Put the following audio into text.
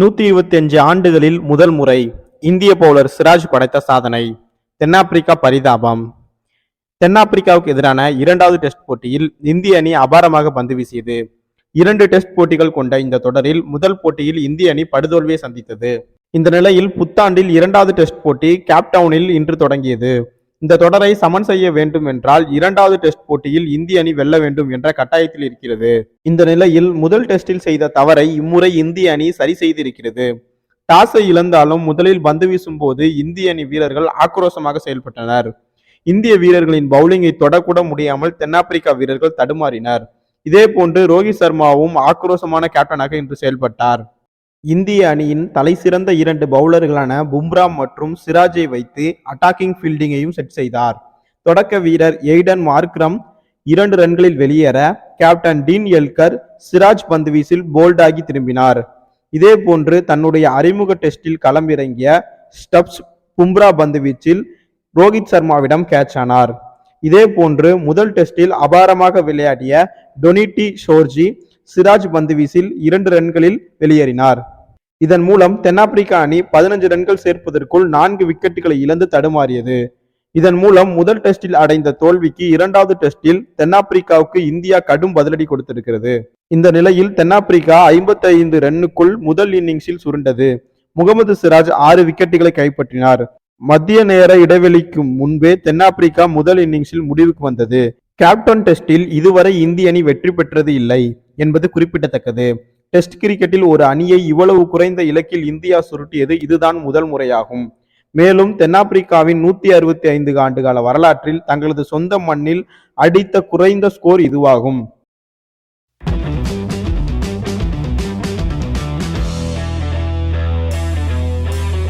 நூத்தி இருபத்தி அஞ்சு ஆண்டுகளில் முதல் முறை இந்திய பவுலர் சிராஜ் படைத்த சாதனை தென்னாப்பிரிக்கா பரிதாபம். தென்னாப்பிரிக்காவுக்கு எதிரான இரண்டாவது டெஸ்ட் போட்டியில் இந்திய அணி அபாரமாக பந்து வீசியது. இரண்டு டெஸ்ட் போட்டிகள் கொண்ட இந்த தொடரில் முதல் போட்டியில் இந்திய அணி படுதோல்வியை சந்தித்தது. இந்த நிலையில் புத்தாண்டில் இரண்டாவது டெஸ்ட் போட்டி கேப்டவுனில் இன்று தொடங்கியது. இந்த தொடரை சமன் செய்ய வேண்டும் என்றால் இரண்டாவது டெஸ்ட் போட்டியில் இந்திய அணி வெல்ல வேண்டும் என்ற கட்டாயத்தில் இருக்கிறது. இந்த நிலையில் முதல் டெஸ்டில் செய்த தவறை இம்முறை இந்திய அணி சரி செய்திருக்கிறது. டாஸை இழந்தாலும் முதலில் பந்து வீசும் போது இந்திய அணி வீரர்கள் ஆக்ரோஷமாக செயல்பட்டனர். இந்திய வீரர்களின் பவுலிங்கை தொடக்கூட முடியாமல் தென்னாப்பிரிக்கா வீரர்கள் தடுமாறினர். இதே போன்று ரோஹித் சர்மாவும் ஆக்ரோஷமான கேப்டனாக இன்று செயல்பட்டார். இந்திய அணியின் தலைசிறந்த இரண்டு பவுலர்களான பும்ரா மற்றும் சிராஜை வைத்து அட்டாக்கிங் ஃபீல்டிங்கையும் செட் செய்தார். தொடக்க வீரர் எய்டன் மார்க்ரம் இரண்டு ரன்களில் வெளியேற கேப்டன் டீன் எல்கர் சிராஜ் பந்து வீசில் போல்டாகி திரும்பினார். இதே போன்று தன்னுடைய அறிமுக டெஸ்டில் களமிறங்கிய ஸ்டப்ஸ் பும்ரா பந்து வீச்சில் ரோஹித் சர்மாவிடம் கேட்ச் ஆனார். இதே போன்று முதல் டெஸ்டில் அபாரமாக விளையாடிய டொனிட்டி ஷோர்ஜி சிராஜ் பந்து வீசில் இரண்டு ரன்களில் வெளியேறினார். இதன் மூலம் தென்னாப்பிரிக்கா அணி பதினஞ்சு ரன்கள் சேர்ப்பதற்குள் நான்கு விக்கெட்டுகளை இழந்து தடுமாறியது. இதன் மூலம் முதல் டெஸ்டில் அடைந்த தோல்விக்கு இரண்டாவது டெஸ்டில் தென்னாப்பிரிக்காவுக்கு இந்தியா கடும் பதிலடி கொடுத்திருக்கிறது. இந்த நிலையில் தென்னாப்பிரிக்கா 55 ரன்னுக்குள் முதல் இன்னிங்ஸில் சுருண்டது. முகமது சிராஜ் ஆறு விக்கெட்டுகளை கைப்பற்றினார். மத்திய நேர இடைவெளிக்கு முன்பே தென்னாப்பிரிக்கா முதல் இன்னிங்ஸில் முடிவுக்கு வந்தது. கேப்டன் டெஸ்டில் இதுவரை இந்திய அணி வெற்றி பெற்றது இல்லை. என்பது குறிப்பிடத்தக்கது. டெஸ்ட் கிரிக்கெட்டில் ஒரு அணியை இவ்வளவு குறைந்த இலக்கில் இந்தியா சுருட்டியது இதுதான் முதல் முறையாகும். மேலும் தென்னாப்பிரிக்காவின் நூத்தி அறுபத்தி ஐந்து ஆண்டுகால வரலாற்றில் தங்களது சொந்த மண்ணில் அடித்த குறைந்த ஸ்கோர் இதுவாகும்.